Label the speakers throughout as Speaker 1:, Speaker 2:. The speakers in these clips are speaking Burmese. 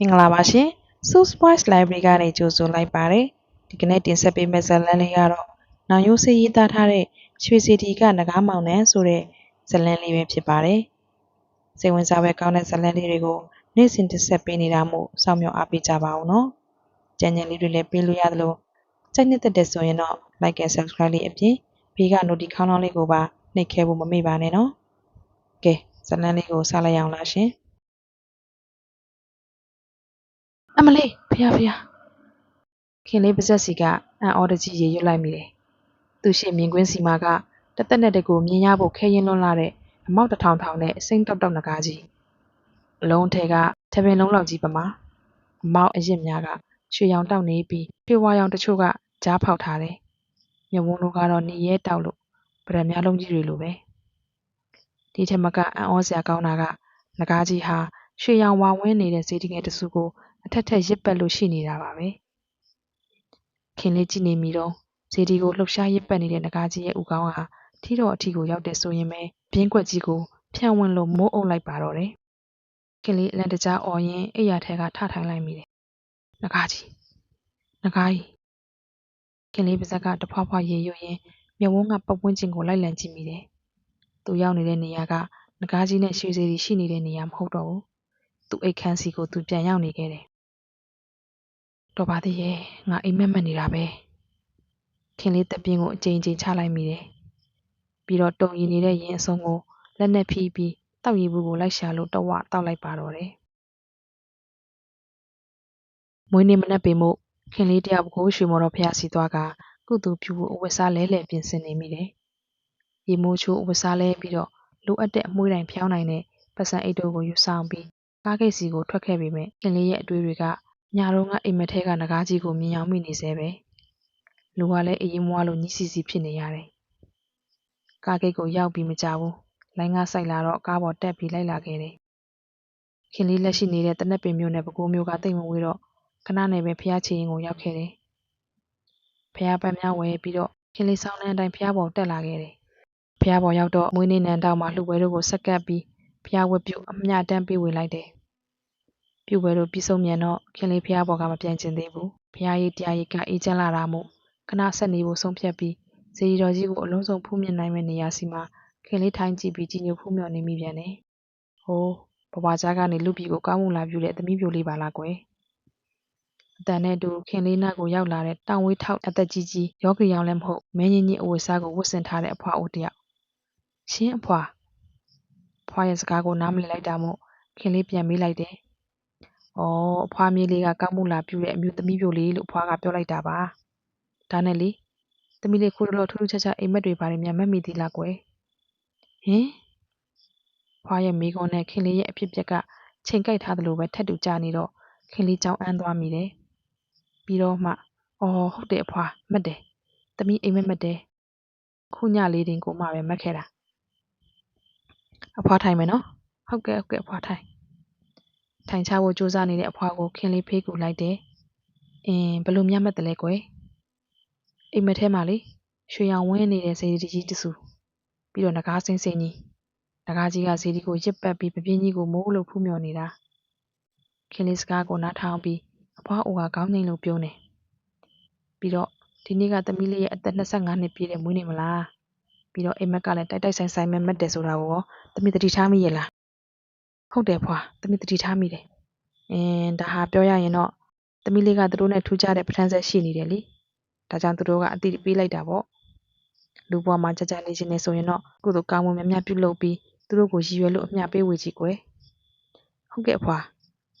Speaker 1: မင်္ဂလာပါရှင် Source Voice Library ကနေကြိုဆိုလိုက်ပါတယ်ဒီကနေ့တင်ဆက်ပေးမယ့်ဇာတ်လမ်းလေးကတော့နောင်ရိုးစေးရေးသားထားတဲ့ရွှေစီတီကနဂါးမောင်နှံဆိုတဲ့ဇာတ်လမ်းလေးပဲဖြစ်ပါတယ်စိတ်ဝင်စားပဲကောင်းတဲ့ဇာတ်လမ်းလေးတွေကိုနေ့စဉ်တင်ဆက်ပေးနေတာမို့စောင့်မျှော်အားပေးကြပါဦးနော်ကြံကြံလေးတွေလည်းပေးလို့ရသလိုစိတ်နှစ်သက်တဲ့ဆိုရင်တော့ like and subscribe လေးအပြင်ဘေးက notification ခေါင်းလောင်းလေးကိုပါနှိပ်ခဲဖို့မမေ့ပါနဲ့နော်ကဲဇာတ်လမ်းလေးကိုစလိုက်အောင်လားရှင် အမလေးဖះဖះခင်လေးပါဇက်စီကအံ့ဩတကြီးရေရွတ်လိုက်မိတယ်သူရှိမြင်ကွင်းစီမာကတသက်နဲ့တကူမြင်ရဖို့ခဲရင်လွန်းလာတဲ့အမောက်တစ်ထောင်ထောင်နဲ့စိမ့်တောက်တောက်နဂါးကြီးအလုံးထဲကထပင်လုံးလောက်ကြီးပမာအမောက်အရစ်များကရွှေရောင်တောက်နေပြီးပြွားရောင်တချို့ကကြားဖောက်ထားတယ်မြဝန်းတို့ကတော့နေရဲတောက်လို့ဗရံများလုံးကြီးတွေလိုပဲဒီထက်မကအံ့ဩစရာကောင်းတာကနဂါးကြီးဟာရွှေရောင်ဝါဝင်းနေတဲ့စေတီငယ်တစုကို အထက်ထက်ရစ်ပတ်လို့ရှိနေတာပါပဲခင်လေးကြည့်နေမိတော့ဇေဒီကိုလှုပ်ရှားရစ်ပတ်နေတဲ့ငကားကြီးရဲ့ဥကောင်းဟာထီတော်အထီကိုရောက်တဲ့ဆိုရင်ပဲပြင်းကွက်ကြီးကိုဖြန့်ဝင်လို့မိုးအုပ်လိုက်ပါတော့တယ်ခင်လေးအလန့်တကြားអော်ရင်အိယာထဲကထထိုင်လိုက်မိတယ်ငကားကြီးငကားကြီးခင်လေးပါဇက်ကတဖွာဖွာရေရွတ်ရင်မြဝန်းကပတ်ဝန်းကျင်ကိုလိုက်လံကြည့်မိတယ်သူရောက်နေတဲ့နေရာကငကားကြီးနဲ့ရွှေစေတီရှိနေတဲ့နေရာမဟုတ်တော့ဘူးသူ့အိတ်ခမ်းစီကိုသူပြန်ရောက်နေခဲ့တယ် တော်ပါသေးရဲ့ငါအိမ်မက်မက်နေတာပဲခင်လေးတပြင်းကိုအကြိမ်ကြိမ်ချလိုက်မိတယ်ပြီးတော့တုံရီနေတဲ့ရင်အစုံကိုလက်နဲ့ဖြီးပြီးတောက်ရီဘူးကိုလိုက်ရှာလို့တဝတောက်လိုက်ပါတော့တယ်မွေးနေ့မနက်ပင်မို့ခင်လေးတယောက်ကိုရွှေမော်တော်ဖះစီသွားကကုသူပြူဖို့အဝတ်စားလဲလှယ်ပြင်ဆင်နေမိတယ်ရေမိုးချိုးအဝတ်စားလဲပြီးတော့လိုအပ်တဲ့အမွှေးတိုင်ဖျောင်းနိုင်တဲ့ပတ်စံအိတ်တို့ကိုယူဆောင်ပြီးကားဂိတ်စီကိုထွက်ခဲ့ပေမဲ့ခင်လေးရဲ့အတွေးတွေက ညတော့ကအိမ်မက်ထဲက နဂါးကြီးကို မြင်အောင်မိနေစေပဲ လူကလည်းအရင်မွားလို့ညှီစီစီဖြစ်နေရတယ် ကားဂိတ်ကိုရောက်ပြီးမကြဘူး လိုင်းကားဆိုင်လာတော့ ကားပေါ်တက်ပြီး လိုက်လာခဲ့တယ် ခင်လေးလက်ရှိနေတဲ့တနက်ပင်မြို့နယ်ပဲခူးမြို့ကတိတ်မဝေးတော့ ခဏနေပဲဖះချီရင်ကို ရောက်ခဲ့တယ်ဖះပန်းများဝယ်ပြီးတော့ ခင်လေးဆောင်းတဲ့အတိုင်းဖះပေါ်တက်လာခဲ့တယ်ဖះပေါ်ရောက်တော့ မွေးနေ့နန်းတောက်မှာ လှူပွဲတို့ကို ဆက်ကပ်ပြီးဖះဝက်ပြုတ်အမျှတန်းပေးဝေလိုက်တယ် ပြူပွဲတို့ပြီးဆုံးမြန်တော့ခင်လေးဖះပေါ်ကမပြန်ကျင်သေးဘူးဖះရိပ်တရားရိပ်ကအေးချမ်းလာတာမို့ခဏဆက်နေဖို့ဆုံးဖြတ်ပြီးဇေဒီတော်ကြီးကိုအလုံးစုံဖူးမြင်နိုင်မယ့်နေရာစီမှာခင်လေးထိုင်းကြည့်ပြီးကြည်ညိုဖူးမြော်နေမိပြန်တယ်။ဟိုးဘဝကြားကနေလူပြည်ကိုကောင်းမှုလာပြုတဲ့သမီးပြိုလေးပါလားကွယ်။အတန်နဲ့တူခင်လေးနားကိုရောက်လာတဲ့တောင်ဝေးထောက်အသက်ကြီးကြီးယောဂီရောင်လည်းမဟုတ်မင်းကြီးကြီးအဝတ်စားကိုဝတ်ဆင်ထားတဲ့အဖွားအိုတယောက်။ရှင်အဖွား။ဖွားရဲ့စကားကိုနားမလည်လိုက်တာမို့ခင်လေးပြန်မေးလိုက်တယ်။ အော် အဖွားမြေးလေးက ကောင်းမှုလာပြုတဲ့အမျိုးသမီးပြိုလေးလို့ အဖွားက ပြောလိုက်တာပါ။ဒါနဲ့လေ သမီးလေး ခုတလော ထူးထူးခြားခြား အိမ်မက်တွေပါတယ်များ မက်မိသေးလားကွယ်။ဟင်ဖွားရဲ့မိကုံးနဲ့ ခင်လေးရဲ့အဖြစ်ပြက်က ချိန်ကြိုက်ထားသလိုပဲထက်တူကြနေတော့ ခင်လေးကြောင်အန်းသွားမိတယ်။ပြီးတော့မှ အော် ဟုတ်တယ်အဖွား မက်တယ်။သမီး အိမ်မက်မက်တယ်။ခုညလေးတင်ကိုမှပဲ မက်ခဲ့တာ။အဖွားထိုင်မယ်နော်။ဟုတ်ကဲ့ ဟုတ်ကဲ့ အဖွား ထိုင်။ ထိုင်ချဖို့ကြိုးစားနေတဲ့အဖွားကိုခင်လေးဖေးကူလိုက်တယ်။အင်းဘလို့မြတ်မက်တယ်လဲကွယ်။အိမ်မက်ထဲမှာလေရွှေရောင်ဝင်းနေတဲ့စေတီကြီးတဆူပြီးတော့ငကားစင်းစင်းကြီးငကားကြီးကစေတီကိုရစ်ပတ်ပြီးပပြင်းကြီးကိုမိုးလို့ဖူးမြော်နေတာခင်လေးစကားကိုနားထောင်ပြီးအဖွားအိုကခေါင်းငိမ့်လို့ပြုံးတယ်ပြီးတော့ဒီနေ့ကသမီးလေးရဲ့အသက်25နှစ်ပြည့်တဲ့မွေးနေ့မလားပြီးတော့အိမ်မက်ကလည်းတိုက်တိုက်ဆိုင်ဆိုင်မဲ့မက်တယ်ဆိုတာကိုရောသမီးတတိထားမိရဲ့လား ဟုတ်တယ်ဖွာ သမီးတတိထားမိတယ် အင်း ဒါဟာပြောရရင်တော့ သမီးလေးက သူတို့နဲ့ ထူးခြားတဲ့ပထန်းဆက် ရှိနေတယ်လေ ဒါကြောင့် သူတို့ကအတိပေးလိုက်တာပေါ့ လူဘဝမှာ ကြကြနေခြင်းနဲ့ဆိုရင်တော့ ကုသိုလ်ကောင်းမှု များများပြုလုပ်ပြီး သူတို့ကို ရည်ရွယ်လို့ အမျှပေးဝေကြည့်ကွယ် ဟုတ်ကဲ့အဖွာ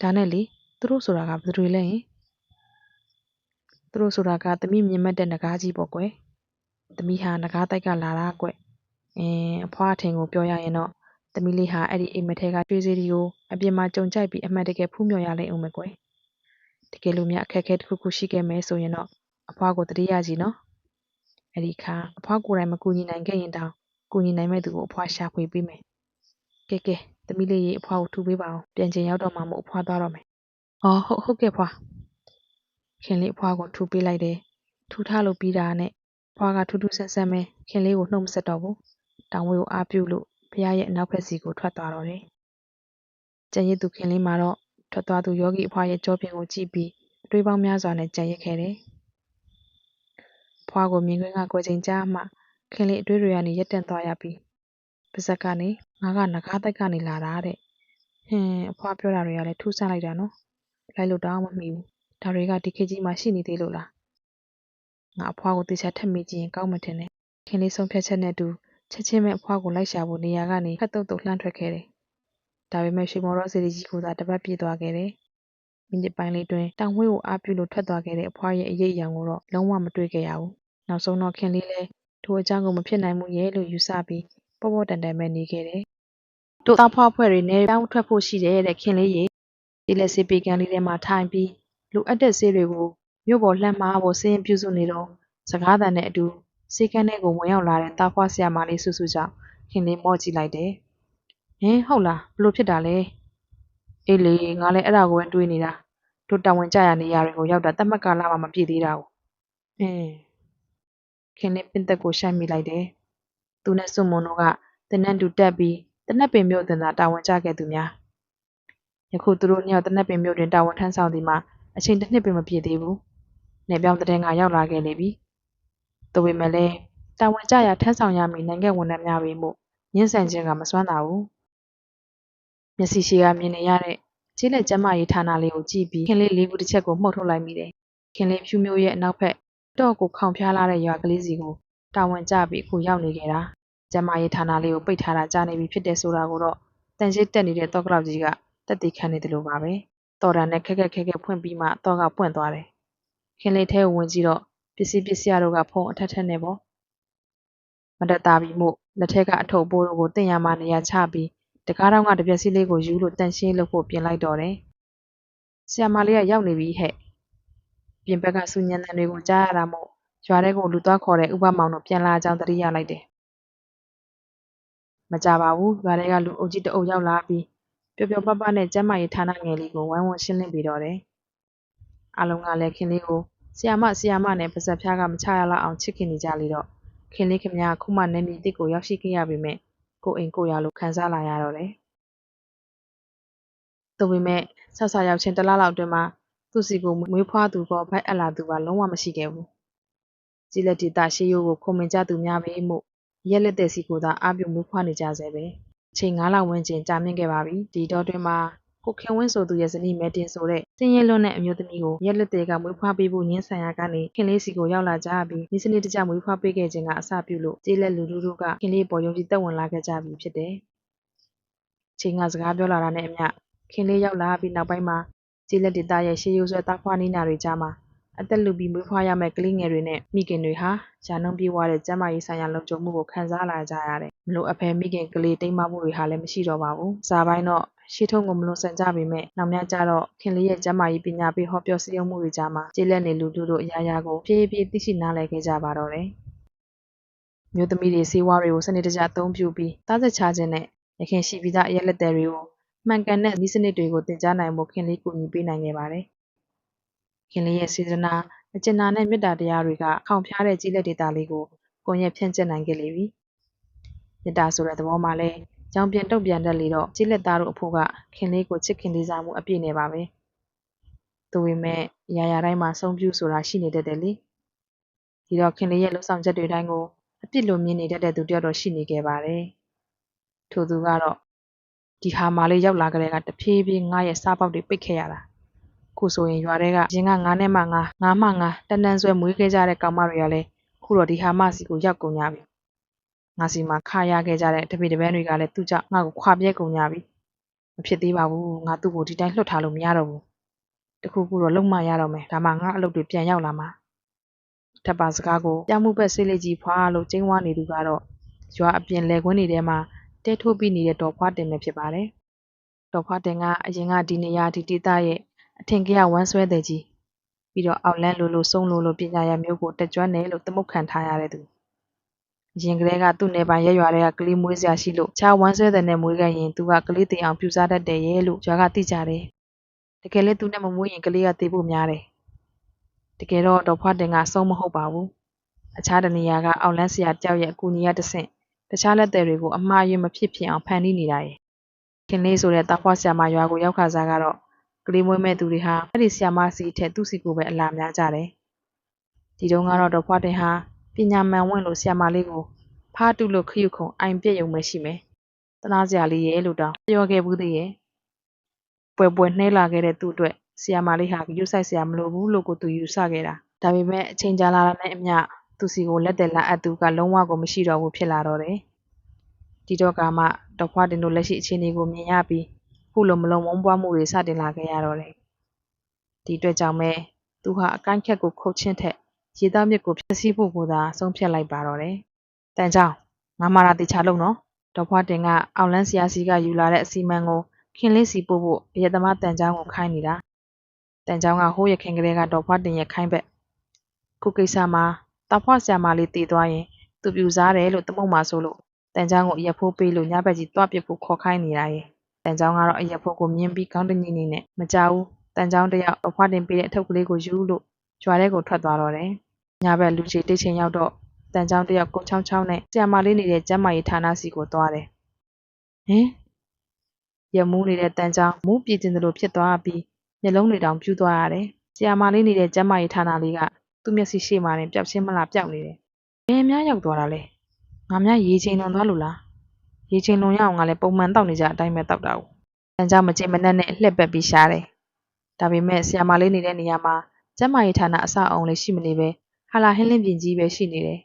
Speaker 1: ဒါနဲ့လေ သူတို့ဆိုတာက ဘယ်သူတွေလဲဟင် သူတို့ဆိုတာက သမီးမြင်မက်တဲ့ငကားကြီးပေါ့ကွယ် သမီးဟာငကားတိုက်ကလာတာကွအင်း အဖွားအထင်ကို ပြောရရင်တော့ သမီးလေးဟာအဲ့ဒီအိမ်မက်ထဲကကျွေးစေးဒီကိုအပြင်မှာကြုံကြိုက်ပြီးအမှန်တကယ်ဖူးမြော်ရလိမ့်အောင်မယ်ကွယ်တကယ်လို့များအခက်အခဲတစ်ခုခုရှိခဲ့မယ်ဆိုရင်တော့အဖွားကိုတတိယကြည့်နော်အဲ့ဒီအခါအဖွားကိုယ်တိုင်မကူညီနိုင်ခဲ့ရင်တောင်ကူညီနိုင်မဲ့သူကိုအဖွားရှာဖွေပေးမယ်ကဲကဲသမီးလေးရေအဖွားကိုထူပေးပါအောင်ပြန်ချင်ရောက်တော့မှမို့အဖွားသွားတော့မယ်အော်ဟုတ်ဟုတ်ကဲ့ဖွားခင်လေးအဖွားကိုထူပေးလိုက်တယ်ထူထားလို့ပြီးတာနဲ့ဖွားကထူးထူးဆန်းဆန်းပဲခင်လေးကိုနှုတ်မဆက်တော့ဘူးတောင်ဝေးကိုအားပြုလို့ ဖះရဲ့အနောက်ဘက်စီကိုထွက်သွားတော့တယ်ကျန်ရည်သူခင်လေးမှာတော့ထွက်သွားသူယောဂီအဖွားရဲ့ကြောပြင်ကိုကြည့်ပြီးအတွေးပေါင်းများစွာနဲ့ကြံ့ရစ်ခဲ့တယ်။ဖွားကိုမြင်ကွင်းကကိုယ်ချိန်ကြားမှခင်လေးအတွေးတွေကနေရက်တန့်သွားရပြီးပါဇက်ကနေငါကငကားတိုက်ကနေလာတာတဲ့။ဟင်းအဖွားပြောတာတွေကလည်းထူးဆန်းလိုက်တာနော်။လိုက်လို့တောင်းမမိဘူး။ဒါတွေကဒီခေတ်ကြီးမှာရှိနေသေးလို့လား။ငါအဖွားကိုတေချာထက်မိကြည့်ရင်ကောင်းမှထင်တယ်။ခင်လေးဆုံးဖြတ်ချက်နဲ့အတူ ချက်ချင်းပဲအဖွားကိုလိုက်ရှာဖို့နေရာကနေဖတ်တုတ်တုတ်လှမ်းထွက်ခဲ့တယ်။ဒါပေမဲ့ရွှေမော်ရောစေတီကြီးကိုသာတပတ်ပြည့်သွားခဲ့တယ်။မိနစ်ပိုင်းလေးတွင်တောင်ဝှေးကိုအားပြုလို့ထွက်သွားခဲ့တဲ့အဖွားရဲ့အရေးအယောင်ကိုတော့လုံးဝမတွေ့ခဲ့ရဘူး။နောက်ဆုံးတော့ခင်လေးလည်းထိုအကြောင်းကိုမဖြစ်နိုင်ဘူးရဲ့လို့ယူဆပြီးပေါ့ပေါ့တန်တန်ပဲနေခဲ့တယ်။တို့သားဖွားဖွဲ့တွေနဲ့တောင်းထွက်ဖို့ရှိတယ်တဲ့ခင်လေးရေဒီလက်စေးပေကန်လေးထဲမှာထိုင်ပြီးလိုအပ်တဲ့ဆေးတွေကိုမြို့ပေါ်လှမ်းမှာဖို့စင်းပြုစုနေတော့စကားသံနဲ့အတူ စေကန်းထဲကိုဝင်ရောက်လာတဲ့သားဖွားဆရာမလေးစုစုကြောင့်ခင်လေးမော့ကြည့်လိုက်တယ်။ဟင်ဟုတ်လားဘလို့ဖြစ်တာလဲ။အေးလေငါလည်းအဲ့ဒါကိုပဲတွေးနေတာတို့တာဝန်ကြရနေရတွေကိုရောက်တာတတ်မှတ်ကာလမှမပြည့်သေးတာကို။အင်းခင်လေးပင်သက်ကိုရှိုက်မိလိုက်တယ်။သူနဲ့စွန်မွန်တို့ကတနက်တူတက်ပြီးတနက်ပင်မြို့တင်သာတာဝန်ကျခဲ့သူများ။ယခုသူတို့နှစ်ယောက်တနက်ပင်မြို့တွင်တာဝန်ထမ်းဆောင်သည်မှာအချိန်တစ်နှစ်ပင်မပြည့်သေးဘူး။နေပြောင်းတဲ့ငါရောက်လာခဲ့လေပြီ။ ဒါပေမဲ့လည်းတာဝန်ကျရာထမ်းဆောင်ရမည့်နိုင်ငံဝန်ထမ်းများပေမှုညှဉ်းဆန်ခြင်းကမစွမ်းသာဘူး။မျက်စိရှိကမြင်နေရတဲ့ခြေလက်ကျမ်းမာရေးဌာနလေးကိုကြည့်ပြီးခင်လေးလေးဘူးတစ်ချက်ကိုမှုတ်ထုတ်လိုက်မိတယ်။ခင်လေးဖြူမျိုးရဲ့အနောက်ဘက်တော့ကိုခေါင်ဖျားလာတဲ့ရွာကလေးစီကိုတာဝန်ကျပြီးအခုရောက်နေခဲ့တာ။ကျမ်းမာရေးဌာနလေးကိုပိတ်ထားတာကြားနေပြီဖြစ်တဲ့ဆိုတာကိုတော့တန်ရှိတက်နေတဲ့တော့ကလောက်ကြီးကတက်တည်ခံနေတယ်လို့ပါပဲ။တော်တန်နဲ့ခက်ခက်ခက်ခက်ဖွင့်ပြီးမှတော့ကပွင့်သွားတယ်။ခင်လေးထဲကိုဝင်ကြည့်တော့ ပစ္စည်းပစ္စည်းတို့ကဖုံးအထက်ထက်နဲ့ပေါ့မတတာပြီးမို့လက်ထက်ကအထုပ်ပိုးတို့ကိုတင်ရမှနေရာချပြီးတကားတော့ကတပြက်စီလေးကိုယူလို့တန်ရှင်းလုပ်ဖို့ပြင်လိုက်တော့တယ်။ဆီယမလေးကရောက်နေပြီဟဲ့။ပြင်ဘက်ကစူညံတန်တွေကိုကြားရတာမို့ရွာထဲကိုလူသွားခေါ်တဲ့ဥပမောင်တို့ပြန်လာကြောင်းသတိရလိုက်တယ်။မကြပါဘူးရွာထဲကလူအုပ်ကြီးတအုပ်ရောက်လာပြီးပျော်ပျော်ပပနဲ့ကျမ်းမာရေးဌာနငယ်လေးကိုဝိုင်းဝန်းရှင်းလင်းပြီးတော့တယ်။အလုံးကလည်းခင်လေးကို ဆီယာမဆီယာမနဲ့ပါဇက်ဖျားကမချရလောက်အောင်ချစ်ခင်နေကြလေတော့ခင်လေးခင်ဗျားခုမှနေမီတစ်ကိုရောက်ရှိခဲ့ရပေမဲ့ကိုအိမ်ကိုရလို့ခံစားလာရတော့တယ်။ဒါပေမဲ့ဆောက်ဆောက်ရောက်ချင်းတစ်လားလောက်အတွင်းမှာသူ့စီကိုမွေးဖွားသူကဘိုက်အပ်လာသူကလုံးဝမရှိခဲ့ဘူး။ကြီးလက်ဒေတာရှေးရိုးကိုခုံမင်ကြသူများပဲမို့ရက်လက်တဲ့စီကိုသာအားပြုမွေးဖွားနေကြဆဲပဲ။အချိန်9လဝန်းကျင်ကြာမြင့်ခဲ့ပါပြီ။ဒီတော့တွင်မှာ ကိုခင်ဝင်းဆိုသူရဲ့ဇနီးမဲတင်ဆိုတဲ့စင်ရဲလွန်းတဲ့အမျိုးသမီးကိုရက်လက်တွေကမွေးဖွားပေးဖို့ညှင်းဆန်ရကနေခင်လေးစီကိုရောက်လာကြပြီးဒီစနစ်တကျမွေးဖွားပေးခဲ့ခြင်းကအစပြုလို့ကျေးလက်လူလူတို့ကခင်လေးပေါ်ယုံကြည်သက်ဝင်လာခဲ့ကြပြီဖြစ်တယ်။ချိန်ကစကားပြောလာတာနဲ့အမျှခင်လေးရောက်လာပြီးနောက်ပိုင်းမှာကျေးလက်ဒေသရဲ့ရှေးရိုးဆွဲသားဖွားနီးနာတွေကြားမှာအသက်လူပြီးမွေးဖွားရမယ့်ကလေးငယ်တွေနဲ့မိခင်တွေဟာဂျာနှုံပြေးွားတဲ့ကျန်းမာရေးဆိုင်ရာလုံခြုံမှုကိုခံစားလာကြရတယ်။မလို့အဖေမိခင်ကလေးတိမ်မမှုတွေဟာလည်းမရှိတော့ပါဘူး။စာပိုင်းတော့ ရှေ့ထုံးကိုမလွန်ဆန်ကြပေမဲ့နောက်များကြတော့ခင်လေးရဲ့ကျမ်းမာရေးပညာပေးဟောပြောစည်းရုံးမှုတွေကြားမှာကျေးလက်နေလူတို့တို့အရာရာကိုဖြည်းဖြည်းသိရှိနားလည်ခဲ့ကြပါတော့တယ်။မျိုးသမီးတွေစေဝါတွေကိုစနစ်တကျအသုံးပြုပြီးသားဆက်ချခြင်းနဲ့ရခင်ရှိပြီးသားအရက်လက်သည်တွေကိုမှန်ကန်တဲ့ဤစနစ်တွေကိုသင်ကြားနိုင်ဖို့ခင်လေးကူညီပေးနိုင်ခဲ့ပါတယ်။ခင်လေးရဲ့စေတနာအကျဉ်းနာနဲ့မေတ္တာတရားတွေကခေါင်ဖျားတဲ့ကြီးလက်ဒေတာလေးကိုကိုယ်ရဲ့ဖြန့်ကျက်နိုင်ခဲ့လေပြီ။မေတ္တာဆိုတဲ့သဘောမှာလဲ ကြောင်ပြန်တုံ့ပြန်တတ်လေတော့ကြီးလက်သားတို့အဖို့ကခင်လေးကိုချစ်ခင်လေးစားမှုအပြည့်နဲ့ပါပဲ။ဒါပေမဲ့ရာရာတိုင်းမှာဆုံးပြူဆိုတာရှိနေတတ်တယ်လေ။ဒီတော့ခင်လေးရဲ့လှုပ်ဆောင်ချက်တွေတိုင်းကိုအပြစ်လိုမြင်နေတတ်တဲ့သူတယောက်တော့ရှိနေခဲ့ပါတယ်။ထို့သူကတော့ဒီဟာမာလေးရောက်လာကြတဲ့ကတဖြည်းဖြည်းငါရဲ့စားပေါက်တွေပိတ်ခဲ့ရတာ။ခုဆိုရင်ရွာထဲကရင်ကငါးနဲ့မှငါးငါးမှငါးတန်တန်ဆွဲမွေးခဲ့ကြတဲ့ကောင်မတွေကလည်းခုတော့ဒီဟာမစီကိုရောက်ကုန်ကြပြီ ငါစီမှာခါရခဲ့ကြတဲ့တပိတပန်းတွေကလည်းသူ့ကြောင့်ငါ့ကိုခွာပြဲကုန်ကြပြီမဖြစ်သေးပါဘူးငါသူ့ကိုဒီတိုင်းလွတ်ထားလို့မရတော့ဘူးတခုခုတော့လုံမရတော့မယ်ဒါမှငါအလုပ်တွေပြန်ရောက်လာမှာထပ်ပါစကားကိုပြောင်းမှုဘက်ဆေးလေးကြီးဖွာလို့ကျင်းဝါနေသူကတော့ရွာအပြင်လယ်ကွင်းတွေထဲမှာတဲထိုးပြီးနေတဲ့တော်ဖွားတင်ပဲဖြစ်ပါတယ်တော်ဖွားတင်ကအရင်ကဒီနေရာဒီဒေသရဲ့အထင်ကြီးဝမ်းဆွဲတဲ့ကြီးပြီးတော့အောက်လန်းလိုလိုဆုံးလိုလိုပညာရမျိုးကိုတက်ကြွတယ်လို့သမုတ်ခံထားရတဲ့သူ ရင်ကလေးကသူ့နေပိုင်ရက်ရွာတွေကကလေးမွေးစရာရှိလို့ချာဝမ်းဆွဲတဲ့နဲ့မွေးခဲ့ရင်သူကကလေးတင်အောင်ပြူစားတတ်တယ်ရဲ့လို့ရွာကသိကြတယ်တကယ်လည်းသူနဲ့မမွေးရင်ကလေးကသေဖို့များတယ်တကယ်တော့ဒေါ်ဖွားတင်ကအဆုံးမဟုတ်ပါဘူးအခြားတနေရာကအောက်လန်းဆရာတယောက်ရဲ့အကူအညီရတဆင့်တခြားလက်သည်တွေကိုအမှားယွင်းမဖြစ်ဖြစ်အောင်ဖန်တီးနေတာရဲ့ခင်လေးဆိုတဲ့တာဖွားဆရာမရွာကိုရောက်ခါစားကတော့ကလေးမွေးမဲ့သူတွေဟာအဲ့ဒီဆီယာမစီထက်သူ့စီကိုပဲအလာများကြတယ်ဒီတုန်းကတော့ဒေါ်ဖွားတင်ဟာ ပညာမှန်ဝင့်လို့ဆီယာမလေးကိုဖားတုလို့ခရုခုံအိုင်ပြက်ယုံပဲရှိမယ်တနာစရာလေးရဲ့လို့တောင်ပြောခဲ့ဘူးသေးရဲ့ပွဲပွဲနှဲလာခဲ့တဲ့သူ့အတွက်ဆီယာမလေးဟာယူဆိုင်စရာမလိုဘူးလို့ကိုသူယူဆခဲ့တာဒါပေမဲ့အချိန်ကြာလာတာနဲ့အမျှသူစီကိုလက်တယ်လက်အပ်သူကလုံးဝကိုမရှိတော့ဘူးဖြစ်လာတော့တယ်ဒီတော့ကမှဒေါ်ဖွားတင်တို့လက်ရှိအခြေအနေကိုမြင်ရပြီးခုလိုမလုံးဝုန်းပွားမှုတွေစတင်လာခဲ့ရတော့တယ်ဒီအတွက်ကြောင့်ပဲသူဟာအကိုင်းခက်ကိုခုတ်ချင်းထက် ရေသားမြစ်ကိုဖျက်ဆီးဖို့ကိုသာဆုံးဖြတ်လိုက်ပါတော့တယ်တန်ချောင်းငါမာရာတေချာလုံးနော်ဒေါ်ဖွားတင်ကအောင်လန်းဆရာစီကယူလာတဲ့အစီမံကိုခင်လေးစီပို့ဖို့အရသမားတန်ချောင်းကိုခိုင်းနေတာတန်ချောင်းကဟိုးရခင်ကလေးကဒေါ်ဖွားတင်ရဲ့ခိုင်းဘက်ခုကိစ္စမှာတောက်ဖွားဆရာမလေးတည်သွားရင်သူပြူစားတယ်လို့တမုတ်မှာဆိုလို့တန်ချောင်းကိုအရက်ဖိုးပေးလို့ညဘက်ကြီးတွားပစ်ဖို့ခေါ်ခိုင်းနေတာရဲ့တန်ချောင်းကတော့အရက်ဖိုးကိုမြင်ပြီးကောင်းတညီနေနဲ့မကြောက်ဘူးတန်ချောင်းတယောက်အဖွားတင်ပေးတဲ့အထုပ်ကလေးကိုယူလို့ကြွားထဲကိုထွက်သွားတော့တယ် ညဘက် လူချီတိတ်ချင်းရောက်တော့တန်ချောင်းတယောက် ကိုချောင်းချောင်းနဲ့ ဆရာမလေးနေတဲ့ ကျမ်းမာရေးဌာနစီကိုသွားတယ် ဟင်ရမူးနေတဲ့တန်ချောင်း မူးပြည်တင်တယ်လို့ဖြစ်သွားပြီး မျက်လုံးတွေတောင် ပြူးသွားရတယ် ဆရာမလေးနေတဲ့ ကျမ်းမာရေးဌာနလေးက သူ့မျက်စိရှိမှတင် ပျောက်ချင်းမလားပျောက်နေတယ် ဘယ်များရောက်သွားတာလဲ ငါများ ရေချိန်လွန်သွားလို့လား ရေချိန်လွန်ရအောင်ငါလည်း ပုံမှန်တောက်နေကြအတိုင်းပဲတောက်တာကိုတန်ချောင်းမကြင်မနဲ့နဲ့ လှက်ပက်ပြီးရှားတယ် ဒါပေမဲ့ ဆရာမလေးနေတဲ့နေရာမှာ ကျမ်းမာရေးဌာန အဆောက်အအုံလေး ရှိမနေပဲ ဟာလာဟင်းလင်းပြင်ကြီးပဲရှိနေတယ်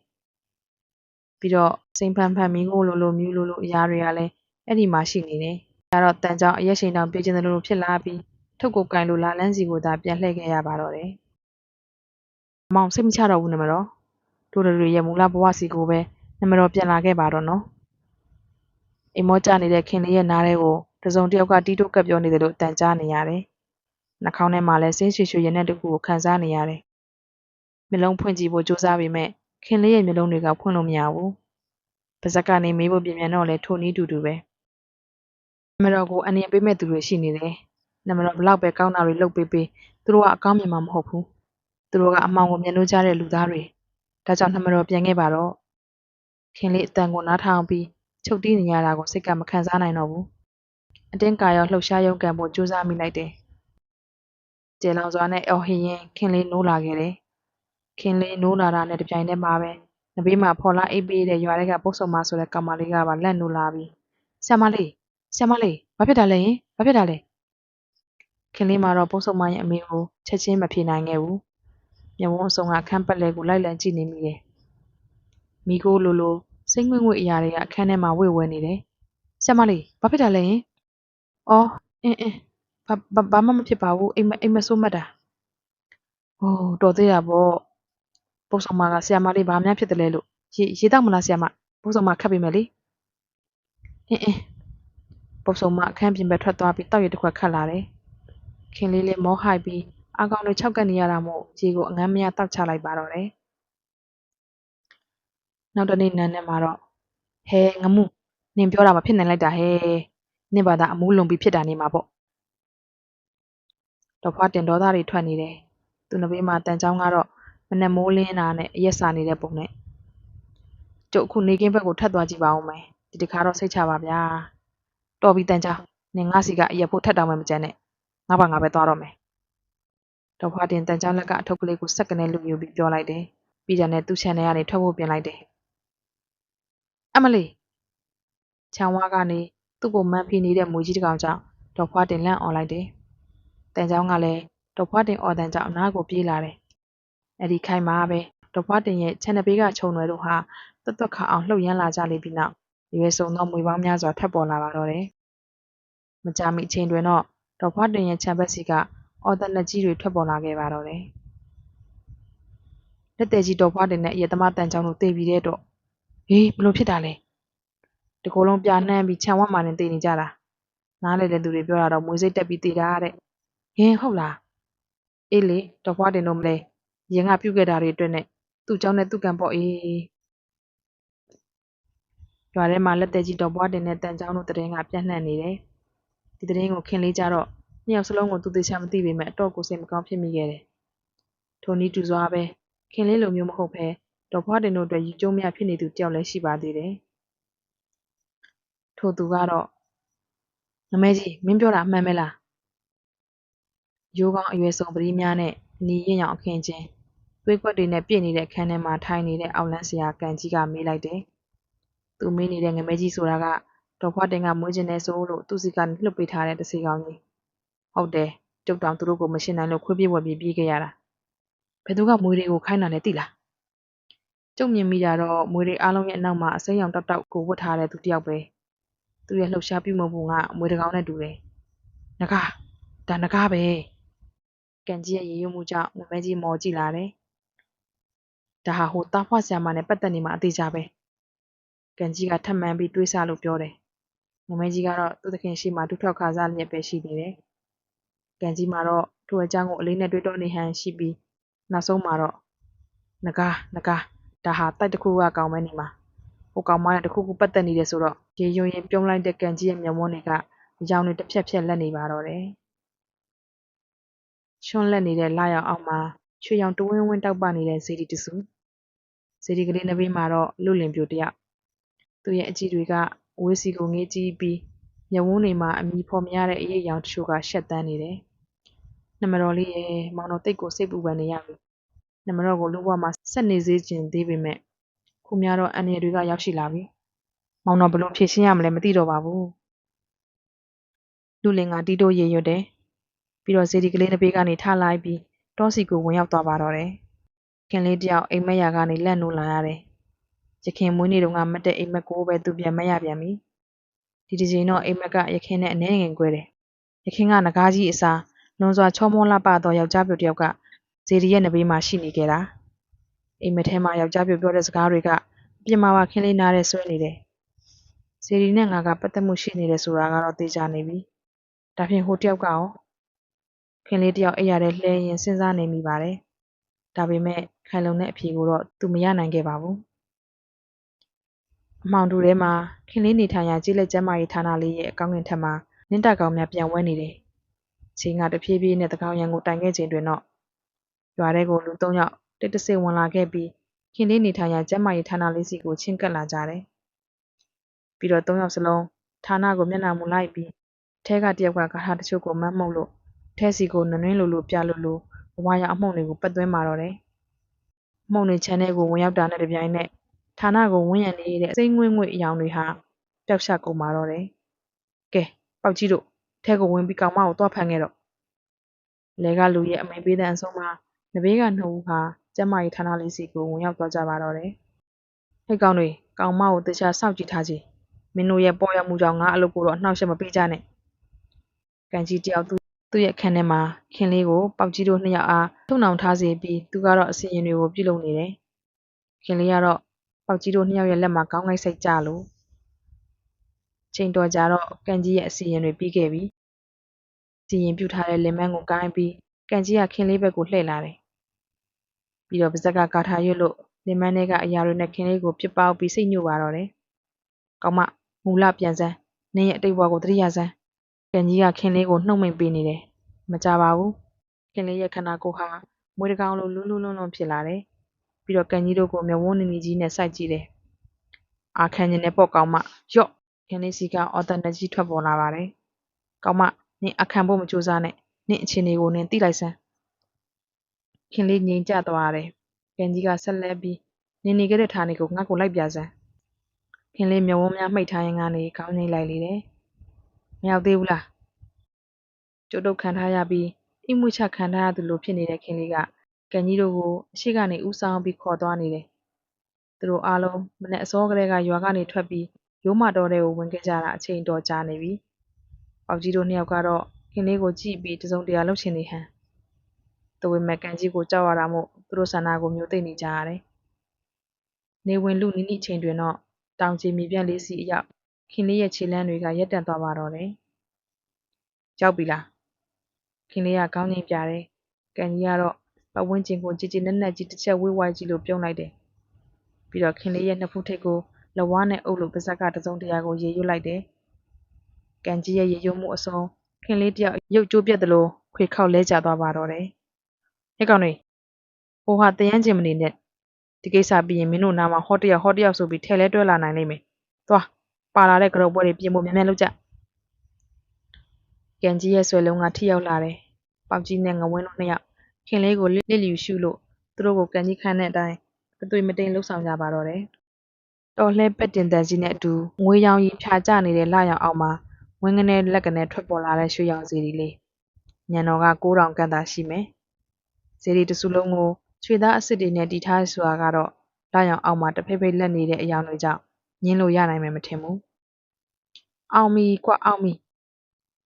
Speaker 1: ပြီးတော့စိန်ဖန်ဖန်မီးကိုလိုလိုမြူးလိုလိုအရာတွေကလည်းအဲ့ဒီမှာရှိနေတယ်ဒါတော့တန်ချောင်းအရက်ရှိန်တောင်ပြေးကျင်တယ်လို့ဖြစ်လာပြီးထုတ်ကိုကင်လိုလာလန်းစီကိုသာပြန်လှည့်ခဲ့ရပါတော့တယ်။မောင်စိတ်မချတော့ဘူးနမတော်။တို့တို့ရဲ့မူလဘဝစီကိုပဲနမတော်ပြန်လာခဲ့ပါတော့နော်။အိမ်မောကျနေတဲ့ခင်လေးရဲ့နားထဲကိုတစုံတစ်ယောက်ကတီးတိုးကပ်ပြောနေတယ်လို့တန်ကြားနေရတယ်။နှာခေါင်းထဲမှာလည်းဆင်းရွှေရွှေရတဲ့တကူကိုခံစားနေရတယ်။ မျက်လုံးဖွင့်ကြည့်ဖို့ကြိုးစားပေမဲ့ခင်လေးရဲ့မျက်လုံးတွေကဖွင့်လို့မရဘူး။ပါဇက်ကနေမေးဖို့ပြင်ပြန်တော့လေထိုနည်းတူတူပဲ။နမတော်ကိုအနေပေးမဲ့သူတွေရှိနေတယ်။နမတော်ဘလောက်ပဲကောင်းတာတွေလုပ်ပေးပေးသူတို့ကအကောင်းမြင်မှာမဟုတ်ဘူး။သူတို့ကအမှောင်ကိုမျက်နှိုးကြတဲ့လူသားတွေ။ဒါကြောင့်နမတော်ပြန်ခဲ့ပါတော့။ခင်လေးအတန်ကိုနားထောင်ပြီးချုပ်တီးနေရတာကိုစိတ်ကမခံစားနိုင်တော့ဘူး။အတင်းကာရောလှုပ်ရှားရုံကန်ဖို့ကြိုးစားမိလိုက်တယ်။ကျဲလောင်စွာနဲ့အော်ဟင်ရင်ခင်လေးနိုးလာခဲ့တယ်။ ခင်လေးနိုးလာတာနဲ့တပြိုင်တည်းမှာပဲနဘေးမှာဖော်လာအိပ်ပေးတဲ့ရွာတွေကပုတ်ဆုံမဆိုတဲ့ကောင်မလေးကပါလက်နိုးလာပြီးဆရာမလေးဆရာမလေးဘာဖြစ်တာလဲယင်ဘာဖြစ်တာလဲခင်လေးမှာတော့ပုတ်ဆုံမရဲ့အမေကိုချက်ချင်းမဖြေနိုင်ခဲ့ဘူးမျက်ဝန်းအစုံကအခန်းပတ်လဲကိုလိုက်လံကြည့်နေမိတယ်မိကိုလိုလိုစိတ်ငွေ့ငွေ့အရာတွေကအခန်းထဲမှာဝေဝဲနေတယ်ဆရာမလေးဘာဖြစ်တာလဲယင်အော်အင်းအင်းဘာဘာဘာမှမဖြစ်ပါဘူးအိမ်မအိမ်မဆိုးမှတ်တာဟိုးတော်သေးတာပေါ့ ပုတ်ဆုံမကဆရာမလေးဘာများဖြစ်တယ်လဲလို့ရေရေတောက်မလားဆရာမပုတ်ဆုံမခတ်ပေးမယ်လေအင်းအင်းပုတ်ဆုံမအခန်းပြင်ဘက်ထွက်သွားပြီးတောက်ရည်တစ်ခွက်ခတ်လာတယ်ခင်လေးလေးမောဟိုက်ပြီးအကောင်တွေခြောက်ကပ်နေရတာမို့ရေကိုအငမ်းမရတောက်ချလိုက်ပါတော့တယ်နောက်တနေ့နန်းနဲ့မှာတော့ဟဲငမှုနင်ပြောတာမဖြစ်နိုင်လိုက်တာဟဲနင်ဘာသာအမူးလွန်ပြီးဖြစ်တာနေမှာပေါ့တော့ဖွားတင်ဒေါသတွေထွက်နေတယ်သူနဘေးမှာတန်ချောင်းကတော့ မနဲ့မိုးလင်းတာနဲ့အရက်စာနေတဲ့ပုံနဲ့ကျုပ်အခုနေကင်းဘက်ကိုထပ်သွားကြည့်ပါဦးမယ်ဒီတခါတော့စိတ်ချပါဗျာတော်ပြီတန်ချောင်းနင်ငါစီကအရက်ဖို့ထပ်တောင်းမှမကြမ်းနဲ့ငါဘာငါပဲသွားတော့မယ်တော့ဖွားတင်တန်ချောင်းလက်ကအထုပ်ကလေးကိုစက်ကနေလူယူပြီးပြောလိုက်တယ်ပြီးကြတဲ့သူ့ချန်ထဲကနေထွက်ဖို့ပြင်လိုက်တယ်အမလီချောင်းဝါကနေသူ့ကိုမန်းဖိနေတဲ့မူကြီးတစ်ကောင်ကြောင့်ဒေါ်ဖွားတင်လန့်អော်လိုက်တယ်တန်ချောင်းကလည်းဒေါ်ဖွားတင်အော်တန်ကြောင့်အနားကိုပြေးလာတယ် အဲ့ဒီခိုင်မှာပဲဒေါ်ဖွားတင်ရဲ့ခြံတပေးကခြုံွယ်တို့ဟာတွတ်တွတ်ခါအောင်လှုပ်ရမ်းလာကြလေပြီးနောက်ရွယ်စုံသောမွေပေါင်းများစွာထပ်ပေါ်လာပါတော့တယ်မကြာမီအချိန်တွင်တော့ဒေါ်ဖွားတင်ရဲ့ခြံဘက်စီကအော်တနက်ကြီးတွေထွက်ပေါ်လာခဲ့ပါတော့တယ်လက်သေးကြီးဒေါ်ဖွားတင်နဲ့ရဲသမားတန်ချောင်းတို့တေးပြီးတဲ့တော့ဟေးဘလို့ဖြစ်တာလဲတကိုယ်လုံးပြာနှမ်းပြီးခြံဝတ်မှနဲ့တေးနေကြတာနားလေတဲ့သူတွေပြောတာတော့မွေစိတ်တက်ပြီးတေးတာတဲ့ဟင်းဟုတ်လားအေးလေဒေါ်ဖွားတင်တို့မလဲ ရင်ကပြုတ်ခဲ့တာတွေအတွက်နဲ့သူ့เจ้าနဲ့သူ့ကံပေါ့အေးရွာထဲမှာလက်သက်ကြီးတော်ပွားတင်တဲ့တန်ချောင်းတို့တရင်ကပြန့်နှံ့နေတယ်ဒီတရင်ကိုခင်လေးကြတော့နှစ်ယောက်စလုံးကိုသူသေချာမသိပေမဲ့အတော့ကိုစိတ်မကောင်းဖြစ်မိခဲ့တယ်ထိုနည်းတူစွာပဲခင်လေးလိုမျိုးမဟုတ်ပဲတော်ဖွားတင်တို့အတွက်ရီကျုံးမြဖြစ်နေသူတယောက်လည်းရှိပါသေးတယ်ထိုသူကတော့နမဲကြီးမင်းပြောတာအမှန်ပဲလား ရိုးကောင်းအရွယ်စုံပတိများနဲ့နီရင့်ရောင်အခင်းချင်း သွေးကွက်တွေနဲ့ပြည့်နေတဲ့ခန်းထဲမှာထိုင်နေတဲ့အောက်လန်းဆရာကန်ကြီးကမေးလိုက်တယ်။သူမေးနေတဲ့ငမဲကြီးဆိုတာကဒေါ်ဖွားတင်ကမွေးကျင်နေဆိုလို့သူ့စီကနေလှုပ်ပေးထားတဲ့တစီကောင်းကြီး။ဟုတ်တယ်။ကျုပ်တောင်သူတို့ကိုမရှင်းနိုင်လို့ခွေးပြေးဝက်ပြေးပြေးခဲ့ရတာ။ဘယ်သူကမွေးတွေကိုခိုင်းတာလဲသိလား။ကျုပ်မြင်မိတာတော့မွေတွေအားလုံးရဲ့အနောက်မှာအစိမ်းရောင်တောက်တောက်ကိုဝတ်ထားတဲ့သူတစ်ယောက်ပဲ။သူ့ရဲ့လှုပ်ရှားပြုမှုပုံကမွေတကောင်နဲ့တူတယ်။နဂါဒါနဂါပဲ။ကန်ကြီးရဲ့ရေရွတ်မှုကြောင့်ငမဲကြီးမော်ကြည့်လာတယ်။ ဒါဟာဟိုတာဖွားဆရာမနဲ့ပတ်သက်နေမှအသေးချာပဲ။ကန်ကြီးကထပ်မံပြီးတွေးဆလို့ပြောတယ်။ငမဲကြီးကတော့သူ့သခင်ရှိမှဒုထောက်ခါစားလျက်ပဲရှိနေတယ်။ကန်ကြီးမှာတော့ထိုအကြောင်းကိုအလေးနဲ့တွေးတောနေဟန်ရှိပြီးနောက်ဆုံးမှာတော့နဂါနဂါဒါဟာတိုက်တစ်ခုကကောင်းမဲနေမှာဟိုကောင်မနဲ့တစ်ခုခုပတ်သက်နေတယ်ဆိုတော့ရေယွင်ရင်ပြုံးလိုက်တဲ့ကန်ကြီးရဲ့မျက်ဝန်းတွေကအယောင်တွေတစ်ဖြက်ဖြက်လက်နေပါတော့တယ်ချွန်းလက်နေတဲ့လာရောက်အောင်မှာချွေရောင်တဝင်းဝင်းတောက်ပနေတဲ့ဇေဒီတစု ဇေဒီကလေးနှစ်ဘေးမှာတော့လူလင်ပြိုတယောက်သူ့ရဲ့အကြည့်တွေကဝေးစီကိုငေးကြည့်ပြီးမျက်ဝန်းတွေမှာအမီဖော်မရတဲ့အရေးရောင်တချို့ကရှက်တန်းနေတယ်နမတော်လေးရဲ့မောင်တော်တိတ်ကိုစိတ်ပူပန်နေရပြီနမတော်ကိုလူဘဝမှာဆက်နေစေခြင်းသေးပေမဲ့ခုများတော့အန်ရတွေကရောက်ရှိလာပြီမောင်တော်ဘလို့ဖြည့်ရှင်းရမလဲမသိတော့ပါဘူးလူလင်ကတီးတိုးရေရွတ်တယ်ပြီးတော့ဇေဒီကလေးနှစ်ဘေးကနေထလိုက်ပြီးတောစီကိုဝင်ရောက်သွားပါတော့တယ် ခင်လေးတယောက် အိမ်မက်ရာကနေလက်နိုးလာရတယ်ရခင်မွေးနေ့တုန်းကမတ်တဲ့အိမ်မက်ကိုပဲ သူပြန်မက်ရပြန်ပြီ ဒီတစ်ချိန်တော့ အိမ်မက်ကရခင်နဲ့အနေငယ်ကွဲတယ်ရခင်ကငကားကြီးအစား လွန်စွာ ချောမောလှပသော ယောက်ျားပြိုတယောက်ကဇေဒီရဲ့နဘေးမှာ ရှိနေကြတာ အိမ်မက်ထဲမှာ ယောက်ျားပြိုပြောတဲ့စကားတွေက အပြင်မှာပါ ခင်းလေး နားတဲ့ဆွဲနေတယ်ဇေဒီနဲ့ငါက ပတ်သက်မှုရှိနေတယ်ဆိုတာကတော့သိကြနေပြီ ဒါဖြင့် ဟိုတယောက်ကရော ခင်လေးတယောက် အိပ်ရတဲ့လှဲရင်စဉ်းစားနေမိပါတယ် ဒါပေမဲ့ခိုင်လုံတဲ့အဖြေကိုတော့သူမရနိုင်ခဲ့ပါဘူးအမောင်တူထဲမှာခင်လေးနေထိုင်ရာကြီးလက်ကျမ်းမာရေးဌာနလေးရဲ့အကောင့်ငင်ထက်မှာနင်းတက်ကောင်များပြန်ဝဲနေတယ်ချိန်ကတဖြည်းဖြည်းနဲ့တကောင်ရံကိုတိုင်ခဲ့ချိန်တွင်တော့ရွာထဲကိုလူ၃ယောက်တစ်တဆိတ်ဝင်လာခဲ့ပြီးခင်လေးနေထိုင်ရာကျမ်းမာရေးဌာနလေးစီကိုချင်းကပ်လာကြတယ်။ပြီးတော့၃ယောက်စလုံးဌာနကိုမျက်နှာမူလိုက်ပြီးထဲကတယောက်ကဂါထာတချို့ကိုမတ်မှုတ်လို့ထဲစီကိုနွနွင်းလိုလိုပြလို့လိုဘ ဝါရအမှုန်တွေကိုပတ်သွင်းမာတော့တယ်။အမှုန်တွေခြံထဲကိုဝင်ရောက်တာနဲ့တပြိုင်နက်ဌာနကိုဝန်းရံနေတဲ့စိမ့်ငွေ့ငွေ့အယောင်တွေဟာပျောက်ရှကုန်မာတော့တယ်။ကဲပောက်ကြီးတို့ထဲကိုဝင်ပြီးကောင်မကိုသွားဖမ်းခဲ့တော့လေကလူရဲ့အမိန်ပေးတဲ့အဆုံးမှာနဘေးကနှုတ်ဦးဟာကျမကြီးဌာနလေးစီကိုဝင်ရောက်သွားကြပါတော့တယ်။ဟဲ့ကောင်တွေကောင်မကိုတခြားစောင့်ကြည့်ထားကြည့်။မင်းတို့ရဲ့ပေါ်ရမှုကြောင့်ငါအလုပ်ကိုတော့အနှောက်အယှက်မပေးကြနဲ့။ကန်ကြီးတယောက်သူ သူ့ရဲ့ခန်းထဲမှာခင်လေးကိုပေါက်ကြီးတို့နှစ်ယောက်အားထုံနှောင်ထားစေပြီးသူကတော့အစီရင်တွေကိုပြုလုပ်နေတယ်။ခင်လေးကတော့ပေါက်ကြီးတို့နှစ်ယောက်ရဲ့လက်မှာခေါင်းငိုက်စိတ်ကြလို့ချိန်တော်ကြတော့ကန်ကြီးရဲ့အစီရင်တွေပြီးခဲ့ပြီ။စီရင်ပြုထားတဲ့လင်မန်းကိုကိုင်းပြီးကန်ကြီးကခင်လေးဘက်ကိုလှည့်လာတယ်။ပြီးတော့ပါဇက်ကကာထားရွတ်လို့လင်မန်းထဲကအရာတွေနဲ့ခင်လေးကိုပြစ်ပေါက်ပြီးစိတ်ညှို့ပါတော့တယ်။ကောင်မမူလပြန်စမ်းနင်းရဲ့အတိတ်ဘဝကိုသတိရစမ်း ကန်ကြီးကခင်လေးကိုနှုတ်မိန်ပေးနေတယ်။မကြပါဘူး။ခင်လေးရဲ့ခန္ဓာကိုယ်ဟာမွေးတကောင်လိုလူးလူးလွန်းလွန်းဖြစ်လာတယ်။ပြီးတော့ကန်ကြီးတို့ကိုမျက်ဝန်းနေနေကြီးနဲ့စိုက်ကြည့်တယ်။အာခံရင်နဲ့ပေါ့ကောင်မယော့ခင်လေးစီကအော်တနကြီးထွက်ပေါ်လာပါတယ်။ကောင်မနင်အခမ်းဖို့မကြိုးစားနဲ့နင့်အခြေအနေကိုနင်သိလိုက်စမ်းခင်လေးငြိမ်ကျသွားတယ်ကန်ကြီးကဆက်လက်ပြီးနင်နေခဲ့တဲ့ဌာနေကိုငါ့ကိုလိုက်ပြစမ်းခင်လေးမျက်ဝန်းများမှိတ်ထားရင်ကနေခေါင်းငိမ့်လိုက်လေတယ် မရောက်သေးဘူးလားကျုပ်တို့ခံထားရပြီးအိမ်မွေချခံထားရသူလိုဖြစ်နေတဲ့ခင်လေးကကန်ကြီးတို့ကိုအရှိကနေဥဆောင်ပြီးခေါ်သွားနေတယ်သူတို့အားလုံးမနေ့အစောကလေးကရွာကနေထွက်ပြီးရိုးမတော်တဲ့ကိုဝင်ခဲ့ကြတာအချိန်တော်ကြာနေပြီပေါက်ကြီးတို့နှစ်ယောက်ကတော့ခင်လေးကိုကြည့်ပြီးတစုံတရာလှုပ်ချင်နေဟန်တဝေမဲ့ကန်ကြီးကိုကြောက်ရတာမို့သူတို့ဆန္ဒကိုမျိုးသိမ့်နေကြရတယ်နေဝင်လူနီးနီးချိန်တွင်တော့တောင်ချီမြေပြန့်လေးစီအရောက် ခင်လေးရဲ့ခြေလမ်းတွေကရက်တန့်သွားပါတော့တယ်ရောက်ပြီလားခင်လေးကကောင်းငင်ပြတယ်ကန်ကြီးကတော့ပတ်ဝန်းကျင်ကိုကြည်ကြည်နက်နက်ကြီးတစ်ချက်ဝေးဝိုင်းကြီးလို့ပြုံးလိုက်တယ်ပြီးတော့ခင်လေးရဲ့နှစ်ဖူးထိပ်ကိုလဝါးနဲ့အုပ်လို့ပါဇက်ကတစုံတရာကိုရေရွတ်လိုက်တယ်ကန်ကြီးရဲ့ရေရွတ်မှုအစုံခင်လေးတယောက်ရုပ်ကျိုးပြက်သလိုခွေခောက်လဲကျသွားပါတော့တယ်။ဟဲ့ကောင်တွေဟိုဟာတယန်းကျင်မနေနဲ့ဒီကိစ္စပြီးရင်မင်းတို့နားမှာဟော့တယောက်ဟော့တယောက်ဆိုပြီးထဲလဲတွဲလာနိုင်လိမ့်မယ်။သွား ပါလာတဲ့ကရုပ်ပွဲတွေပြင်ဖို့မြန်မြန်လုပ်ကြ။ကန်ကြီးရဲ့ဆွဲလုံးကထိရောက်လာတယ်။ပေါက်ကြီးနဲ့ငဝင်းတို့နှစ်ယောက်ခင်လေးကိုလစ်လျူရှုလို့သူတို့ကိုကန်ကြီးခန့်တဲ့အတိုင်းအသွေးမတိန်လှုပ်ဆောင်ကြပါတော့တယ်။တော်လှဲပက်တင်တန်ကြီးနဲ့အတူငွေရောင်ကြီးဖြာကျနေတဲ့လရောင်အောက်မှာဝင်းကနေလက်ကနေထွက်ပေါ်လာတဲ့ရွှေရောင်စီရီလေးညံတော်က9000ကန့်သာရှိမယ်။ဇီရီတစ်စုလုံးကိုရွှေသားအစ်စ်တွေနဲ့တီထားဆိုတာကတော့လရောင်အောက်မှာတဖိတ်ဖိတ်လက်နေတဲ့အယောင်တွေကြောင့် ညင်းလို့ရနိုင်မယ်မထင်ဘူး။အောင်မီကွအောင်မီ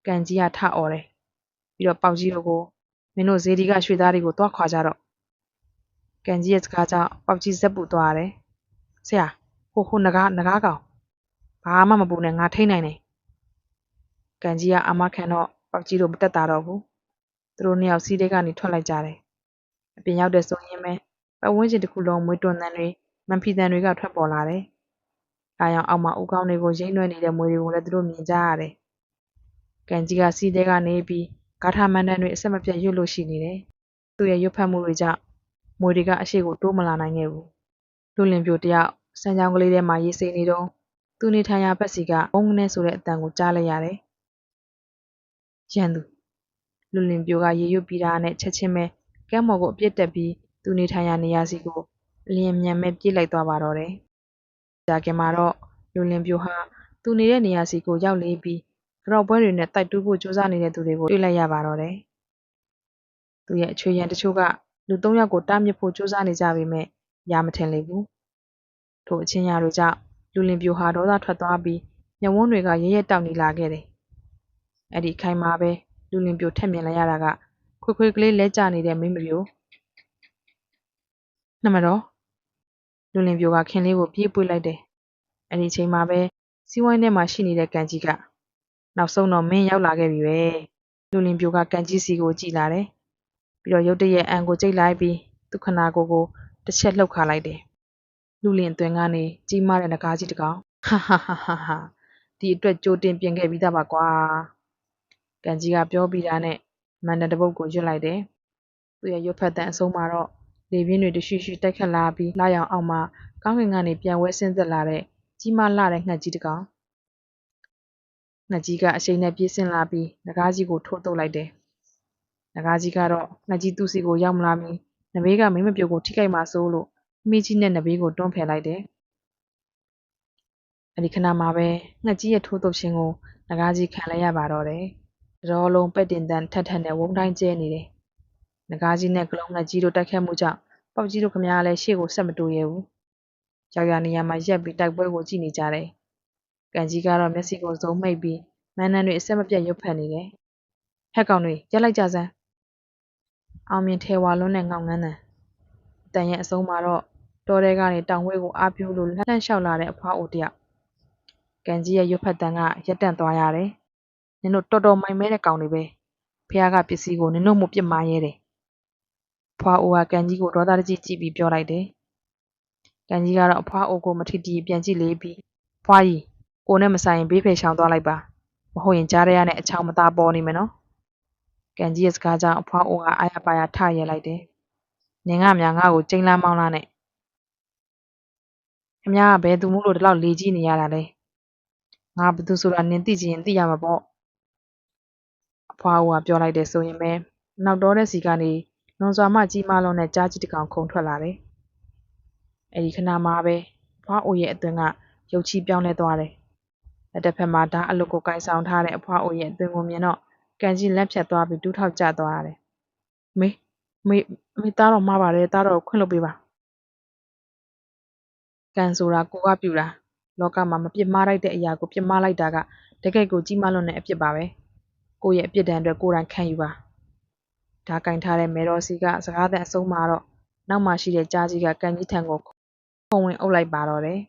Speaker 1: ကန်ကြီးကထအော်တယ်။ပြီးတော့ပေါက်ကြီးတို့ကိုမင်းတို့ဇေဒီကရွှေသားတွေကိုတွားခွာကြတော့ကန်ကြီးရဲ့စကားကြောင့်ပေါက်ကြီးဇက်ပူသွားတယ်။ဆရာဟိုဟိုနဂါးနဂါးကောင်ဘာမှမပူနဲ့ငါထိနိုင်တယ်။ကန်ကြီးကအာမခံတော့ပေါက်ကြီးတို့မတက်တာတော့ဘူး။သူတို့နှစ်ယောက်စီးတဲကနေထွက်လိုက်ကြတယ်။အပြင်ရောက်တဲ့ဆိုရင်ပဲပတ်ဝန်းကျင်တစ်ခုလုံးမွေးတွန်တန်တွေမန်ဖီတန်တွေကထွက်ပေါ်လာတယ်။ ဒါကြောင့်အောက်မှာဦးကောင်းတွေကိုရိမ့်နှွဲနေတဲ့မွေတွေကိုလည်းသူတို့မြင်ကြရတယ်။ကန်ကြီးကစီးတဲကနေပြီးဂါထာမန်တန်တွေအဆက်မပြတ်ရွတ်လို့ရှိနေတယ်။သူ့ရဲ့ရွတ်ဖတ်မှုတွေကြောင့်မွေတွေကအရှိကိုတိုးမလာနိုင်ခဲ့ဘူး။လူလင်ပြိုတယောက်စံချောင်းကလေးထဲမှာရေးစိနေတော့သူနေထိုင်ရာဘက်စီကဘုံကနေဆိုတဲ့အတန်ကိုကြားလိုက်ရတယ်။ရန်သူလူလင်ပြိုကရေရွတ်ပြီးတာနဲ့ချက်ချင်းပဲကမ်းမော်ကိုအပြစ်တက်ပြီးသူနေထိုင်ရာနေရာစီကိုအလျင်မြန်မဲ့ပြေးလိုက်သွားပါတော့တယ်။ ကြာခင်မှာတော့လူလင်ပြိုဟာ သူနေတဲ့နေရာစီကို ရောက်လေပြီးကြောက်ပွဲတွေနဲ့ တိုက်တူးဖို့ ကြိုးစားနေတဲ့သူတွေကို တွေ့လိုက်ရပါတော့တယ်။သူရဲ့အချွေရန်တချို့က လူ သုံးယောက်ကို တားမြစ်ဖို့ ကြိုးစားနေကြပေမဲ့ရမထင်လေဘူး။ထို့အချင်းရာတို့ကြောင့်လူလင်ပြိုဟာ ဒေါသထွက်သွားပြီးညဝန်းတွေက ရဲရဲတောက်နေလာခဲ့တယ်။အဲ့ဒီခိုင်မှာပဲလူလင်ပြိုထက်မြင်လိုက်ရတာက ခွေခွေကလေးလဲကျနေတဲ့ မိန်းမပြိုနမတော် လူလင်ပြိုကခင်လေးကိုပြေးပွေလိုက်တယ်။အဲ့ဒီအချိန်မှာပဲစီးဝိုင်းထဲမှာရှိနေတဲ့ကန်ကြီးကနောက်ဆုံးတော့မင်းရောက်လာခဲ့ပြီပဲလူလင်ပြိုကကန်ကြီးစီကိုကြည်လာတယ်ပြီးတော့ရုတ်တရက်အန်ကိုကြိတ်လိုက်ပြီးသူခနာကိုကိုတစ်ချက်လှုပ်ခါလိုက်တယ်လူလင်အသွင်ကနေကြီးမားတဲ့ငကားကြီးတစ်ကောင်ဟာဟာဟာဟာဟာဒီအတွက်ကြိုတင်ပြင်ခဲ့ပြီးသားပါကွာကန်ကြီးကပြောပြီးတာနဲ့မန်တတပုတ်ကိုရွတ်လိုက်တယ်သူရဲ့ရွတ်ဖက်တန်အဆုံးမှာတော့ လေပြင်းတွေတရှိရှိတိုက်ခတ်လာပြီးလာရောင်အောက်မှာကောင်းကင်ကနေပြန်ဝဲဆင်းသက်လာတဲ့ကြီးမားလာတဲ့ငှက်ကြီးတစ်ကောင်ငှက်ကြီးကအရှိန်နဲ့ပြေးဆင်းလာပြီးငကားကြီးကိုထိုးတုပ်လိုက်တယ်။ငကားကြီးကတော့ငှက်ကြီးသူ့စီကိုရောက်မလာမီနဘေးကမိမပြုတ်ကိုထိခိုက်မှဆိုးလို့မိကြီးနဲ့နဘေးကိုတွန်းဖယ်လိုက်တယ်။အဲဒီခဏမှာပဲငှက်ကြီးရဲ့ထိုးတုပ်ခြင်းကိုငကားကြီးခံလိုက်ရပါတော့တယ်။တော်လုံးပက်တင်တန်ထက်ထက်နဲ့ဝုန်းတိုင်းကျဲနေတယ်။ငကားကြီးနဲ့ကလုံးငှက်ကြီးတို့တိုက်ခတ်မှုကြောင့် ပေါက်ကြီးတို့ခမရလည်းရှေ့ကိုဆက်မတိုးရဘူး။ကြောက်ရနေရမှာရက်ပြီးတိုက်ပွဲကိုကြည့်နေကြတယ်။ကန်ကြီးကတော့မျက်စိကိုစုံမိတ်ပြီးမန်းနန်းတွေအဆက်မပြတ်ရုပ်ဖက်နေတယ်။ဟက်ကောင်တွေရက်လိုက်ကြစမ်း။အောင်မြင်ထဲဝါလွန်းတဲ့ငေါငန်းတန်။တန်ရဲ့အဆုံးမှာတော့တောထဲကနေတောင်ဝဲကိုအားပြိုးလို့လှန့်လျှောက်လာတဲ့အဖွားအိုတယောက်။ကန်ကြီးရဲ့ရုပ်ဖက်တန်ကရက်တန့်သွားရတယ်။နင်တို့တော်တော်မိုင်မဲတဲ့ကောင်တွေပဲ။ဖះကပစ္စည်းကိုနင်တို့မှပြစ်မှားရဲတယ်။ ဖွားအိုက ကန်ကြီးကို ဒေါသတကြီး ကြည့်ပြီးပြောလိုက်တယ်။ကန်ကြီးကတော့ အဖွားအိုကို မထီတီပြန်ကြည့်လေပြီးဖွားကြီး ကိုနဲ့မဆိုင်ရင် ဘေးဖယ်ရှောင်သွားလိုက်ပါ မဟုတ်ရင် ကြားရရနဲ့အချောင်မသားပေါ်နေမယ်နော် ကန်ကြီးရဲ့စကားကြောင့် အဖွားအိုက အာရပါရထရဲလိုက်တယ် နင်ကများငါ့ကို ကျိန်းလန်းမောင်းလာနဲ့ခမကဘယ်သူမို့လို့ ဒီလောက် လေကြီးနေရတာလဲ ငါဘသူဆိုတာ နင်သိချင်ရင် သိရမှာပေါ့ အဖွားအိုက ပြောလိုက်တယ်ဆိုရင်ပဲနောက်တော့တဲ့စီကနေ လွန်စွာမှကြီးမားလုံးနဲ့ကြားကြီးတစ်ကောင်ခုန်ထွက်လာတယ်အဲ့ဒီခဏမှာပဲအဖွားအိုရဲ့အသွင်ကရုပ်ချီပြောင်းလဲသွားတယ်လက်တစ်ဖက်မှာဓာတ်အလွတ်ကိုကိုင်ဆောင်ထားတဲ့အဖွားအိုရဲ့အသွင်ကိုမြင်တော့ကန်ကြီးလက်ဖြတ်သွားပြီးတူးထောက်ကျသွားရတယ်။မေမေမေသားတော်မှားပါတယ်သားတော်ခွင့်လုပ်ပေးပါ။ကန်ဆိုတာကိုကပြူတာလောကမှာမပြစ်မှားလိုက်တဲ့အရာကိုပြစ်မှားလိုက်တာကတကယ့်ကိုကြီးမားလွန်းတဲ့အပြစ်ပါပဲ။ကိုယ့်ရဲ့အပြစ်ဒဏ်အတွက်ကိုယ်တိုင်ခံယူပါ။ ဓာတ်ကင်ထားတဲ့မေတော်စီကစကားသံအဆုံးမှာတော့နောက်မှရှိတဲ့ကြားကြီးကကန်ကြီးထံကိုခုံဝင်အုပ်လိုက်ပါတော့တယ်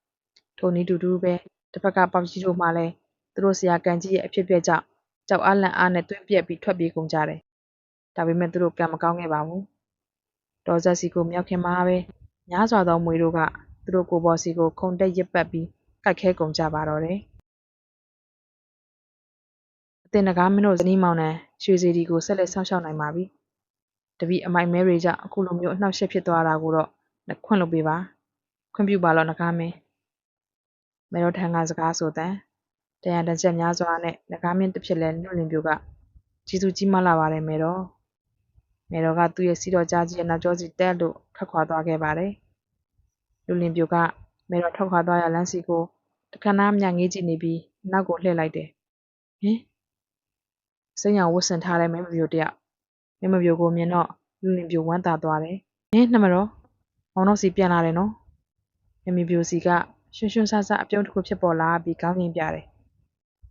Speaker 1: ။ထိုနည်းတူတူပဲတစ်ဖက်ကပေါက်ကြီးတို့မှလည်းသူတို့ဆရာကန်ကြီးရဲ့အဖြစ်အပျက်ကြောင့်ကြောက်အားလန့်အားနဲ့သွေးပြက်ပြီးထွက်ပြေးကုန်ကြတယ်။ဒါပေမဲ့သူတို့ကံမကောင်းခဲ့ပါဘူး။ဒေါ်ဆက်စီကိုမြောက်ခင်မှာပဲညားစွာသောမွေတို့ကသူတို့ကိုပေါ်စီကိုခုန်တက်ရစ်ပတ်ပြီးကိုက်ခဲကုန်ကြပါတော့တယ်။ အတင်တကားမင်းတို့ဇနီးမောင်နှံရွှေစီဒီကိုဆက်လက်ဆောင်းရှောက်နိုင်ပါပြီ။တပည့်အမိုက်မဲတွေကြောင့်အခုလိုမျိုးအနှောက်အယှက်ဖြစ်သွားတာကိုတော့ခွင့်လုပ်ပေးပါ။ခွင့်ပြုပါလို့နဂါမင်းမေတော်ထံကစကားဆိုသံတရားတကြက်များစွာနဲ့နဂါမင်းတစ်ဖြစ်လဲနှုတ်လင်ပြိုကကျေးဇူးကြီးမားလာပါတယ်မယ်တော်မယ်တော်ကသူ့ရဲ့စီတော်ကြားကြီးရဲ့နောက်ကျောစီတက်လို့ထွက်ခွာသွားခဲ့ပါတယ်လူလင်ပြိုကမယ်တော်ထွက်ခွာသွားရလမ်းစီကိုတခဏနားမြငေးကြည့်နေပြီးနောက်ကိုလှည့်လိုက်တယ်ဟင် စိတ်ညောင်ဝတ်ဆင်ထားတဲ့မင်းမပြိုတယောက်မင်းမပြိုကိုမြင်တော့လူလင်ပြိုဝမ်းသာသွားတယ်ဟင်နှမတော်မောင်တော်စီပြန်လာတယ်နော်မင်းမပြိုစီကရွှွှွှွှဆဆအပြုံးတစ်ခုဖြစ်ပေါ်လာပြီးကောင်းကင်ပြတယ်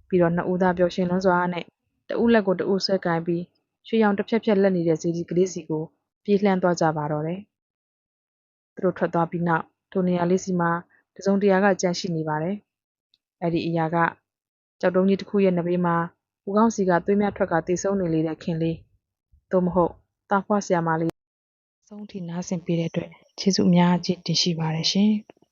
Speaker 1: ပြီးတော့နှစ်ဦးသားပျော်ရွှင်လွန်းစွာနဲ့တဦးလက်ကိုတဦးဆွဲကင်ပြီးရွှေရောင်တစ်ဖြက်ဖြက်လက်နေတဲ့ဇီဒီကလေးစီကိုပြေးလှမ်းသွားကြပါတော့တယ်သူတို့ထွက်သွားပြီးနောက်ထိုနေရာလေးစီမှာတစုံတရာကကြန့်ရှိနေပါတယ်အဲ့ဒီအရာကကြောက်တုံးကြီးတစ်ခုရဲ့နဘေးမှာ ဦးကောင်းစီကသွေးများထွက်ကတေဆုံးနေလေတဲ့ခင်လေးသို့မဟုတ်တာဖွားဆရာမလေးဆုံးထိနားဆင်ပေးတဲ့အတွက်ကျေးဇူးအများကြီးတင်ရှိပါတယ်ရှင်။